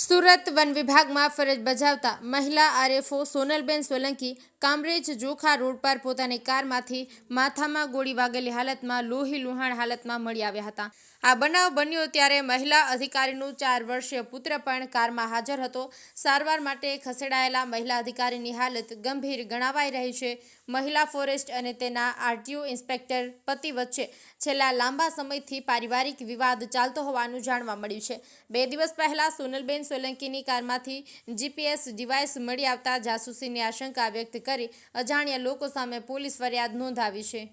Surat one વિભાગમાં ફરજ બજાવતા મહિલા આરએફઓ સોનલબેન સોલંકી કામરેજ જોખા રોડ પર પોતાની કારમાંથી માથામાં ગોળી વાગેલી હાલતમાં લોહી લુહાણ હાલતમાં મળી આવ્યા હતા. આ બનાવ બન્યો ત્યારે મહિલા અધિકારીનું ચાર વર્ષીય પુત્ર પણ કારમાં હાજર હતો. સારવાર માટે ખસેડાયેલા મહિલા અધિકારીની હાલત ગંભીર ગણાવાઈ રહી છે. મહિલા ફોરેસ્ટ અને તેના આરટીઓ ઇન્સ્પેક્ટર પતિ વચ્ચે છેલ્લા લાંબા સમયથી પારિવારિક વિવાદ ચાલતો હોવાનું જાણવા મળ્યું છે. બે દિવસ પહેલાં સોનલબેન સોલંકીની કારમાંથી જીપીએસ ડિવાઇસ મળી આવતા જાસૂસીની આશંકા વ્યક્ત કરી અજાણ્યા લોકો સામે પોલીસ ફરિયાદ નોંધાવી છે.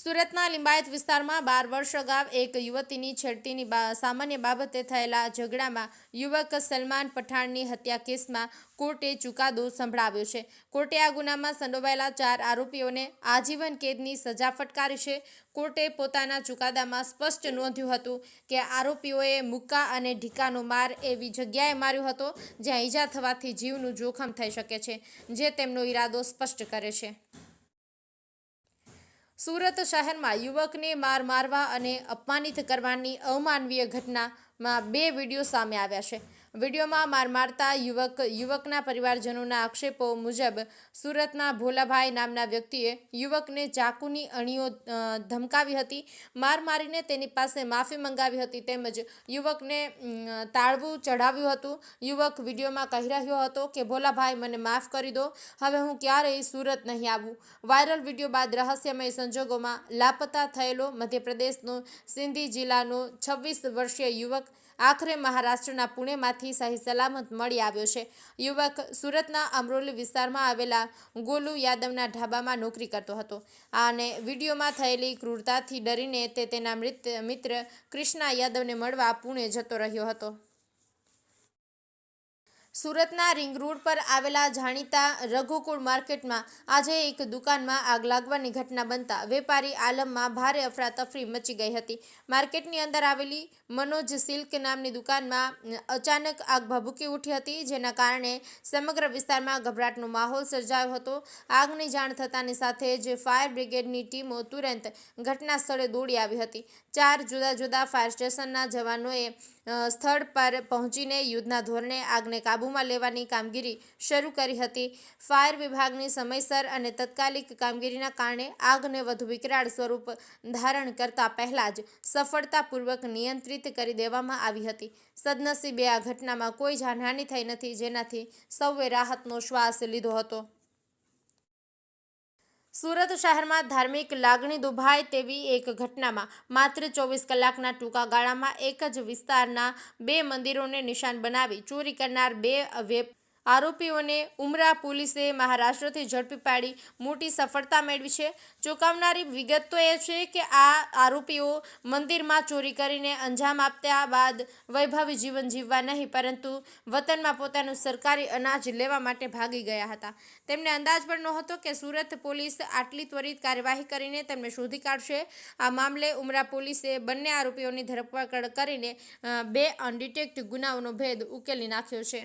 સુરતના લિંબાયત વિસ્તારમાં બાર વર્ષ અગાઉ એક યુવતીની છેડતીની સામાન્ય બાબતે થયેલા ઝઘડામાં યુવક સલમાન પઠાણની હત્યા કેસમાં કોર્ટે ચુકાદો સંભળાવ્યો છે. કોર્ટે આ ગુનામાં સંડોવાયેલા ચાર આરોપીઓને આજીવન કેદની સજા ફટકારી છે. કોર્ટે પોતાના ચુકાદામાં સ્પષ્ટ નોંધ્યું હતું કે આરોપીઓએ મુક્કા અને ઢીકાનો માર એવી જગ્યાએ માર્યો હતો જ્યાં ઈજા થવાથી જીવનું જોખમ થઈ શકે છે, જે તેમનો ઈરાદો સ્પષ્ટ કરે છે. સુરત શહેરમાં યુવકને માર મારવા અને અપમાનિત કરવાની અમાનવીય ઘટનામાં બે વીડિયો સામે આવ્યા છે. વિડીયોમાં માર મારતા યુવક, યુવકના પરિવારજનોના આક્ષેપો મુજબ સુરતના ભોલાભાઈ નામના વ્યક્તિએ યુવકને ચાકુની અણીઓ ધમકાવી હતી, માર મારીને તેની પાસે માફી મંગાવી હતી તેમજ યુવકને તાળવું ચઢાવ્યું હતું. યુવક વિડીયોમાં કહી રહ્યો હતો કે, ભોલાભાઈ, મને માફ કરી દો. હવે હું ક્યારેય સુરત નહીં આવું. વાયરલ વીડિયો બાદ રહસ્યમય સંજોગોમાં લાપતા થયેલો મધ્યપ્રદેશનો સિંધી જિલ્લાનો છવ્વીસ વર્ષીય યુવક આખરે મહારાષ્ટ્રના પુણેમાંથી સહી સલામત મળી આવ્યો છે. યુવક સુરતના અમરોલી વિસ્તારમાં આવેલા ગોલુ યાદવના ઢાબામાં નોકરી કરતો હતો. અને વિડીયોમાં થયેલી ક્રૂરતાથી ડરીને તે તેના મૃત, મિત્ર કૃષ્ણા યાદવને મળવા પુણે જતો રહ્યો હતો. સુરતના રિંગ રોડ પર આવેલા જાણીતા રઘુકુળ માર્કેટમાં આજે એક દુકાનમાં આગ લાગવાની ઘટના બનતા વેપારી આલમમાં ભારે અફરાતફરી મચી ગઈ હતી. માર્કેટની અંદર આવેલી મનોજ સિલ્ક નામની દુકાનમાં અચાનક આગ ભભૂકી ઉઠી હતી, જેના કારણે સમગ્ર વિસ્તારમાં ગભરાટનો માહોલ સર્જાયો હતો. આગની જાણ થતાની સાથે જ ફાયર બ્રિગેડની ટીમો તુરંત ઘટના સ્થળે દોડી આવી હતી. ચાર જુદા જુદા ફાયર સ્ટેશનના જવાનોએ સ્થળ પર પહોંચીને યુદ્ધના ધોરણે આગને કાબૂમાં લેવાની કામગીરી શરૂ કરી હતી. ફાયર વિભાગની સમયસર અને તત્કાલિક કામગીરીના કારણે આગને વધુ વિકરાળ સ્વરૂપ ધારણ કરતા પહેલા જ સફળતાપૂર્વક નિયંત્રિત કરી દેવામાં આવી હતી. સદનસીબે આ ઘટનામાં કોઈ જાનહાનિ થઈ નથી, જેનાથી સૌએ રાહતનો શ્વાસ લીધો હતો. સુરત શહેરમાં ધાર્મિક લાગણી દુભાય તેવી એક ઘટનામાં માત્ર ચોવીસ કલાકના ટૂંકા ગાળામાં એક જ વિસ્તારના બે મંદિરોને નિશાન બનાવી ચોરી કરનાર બે આરોપીઓને ઉમરા પોલીસે મહારાષ્ટ્રથી ઝડપી પાડી મોટી સફળતા મેળવી છે. ચોંકાવનારી વિગત તો એ છે કે આ આરોપીઓ મંદિરમાં ચોરી કરીને અંજામ આપ્યા બાદ વૈભવી જીવન જીવવા નહીં, પરંતુ વતનમાં પોતાનું સરકારી અનાજ લેવા માટે ભાગી ગયા હતા. તેમને અંદાજ પણ નહોતો કે સુરત પોલીસ આટલી ત્વરિત કાર્યવાહી કરીને તેમને શોધી કાઢશે. આ મામલે ઉમરા પોલીસે બંને આરોપીઓની ધરપકડ કરીને બે અનડિટેક્ટ ગુનાઓનો ભેદ ઉકેલી નાખ્યો છે.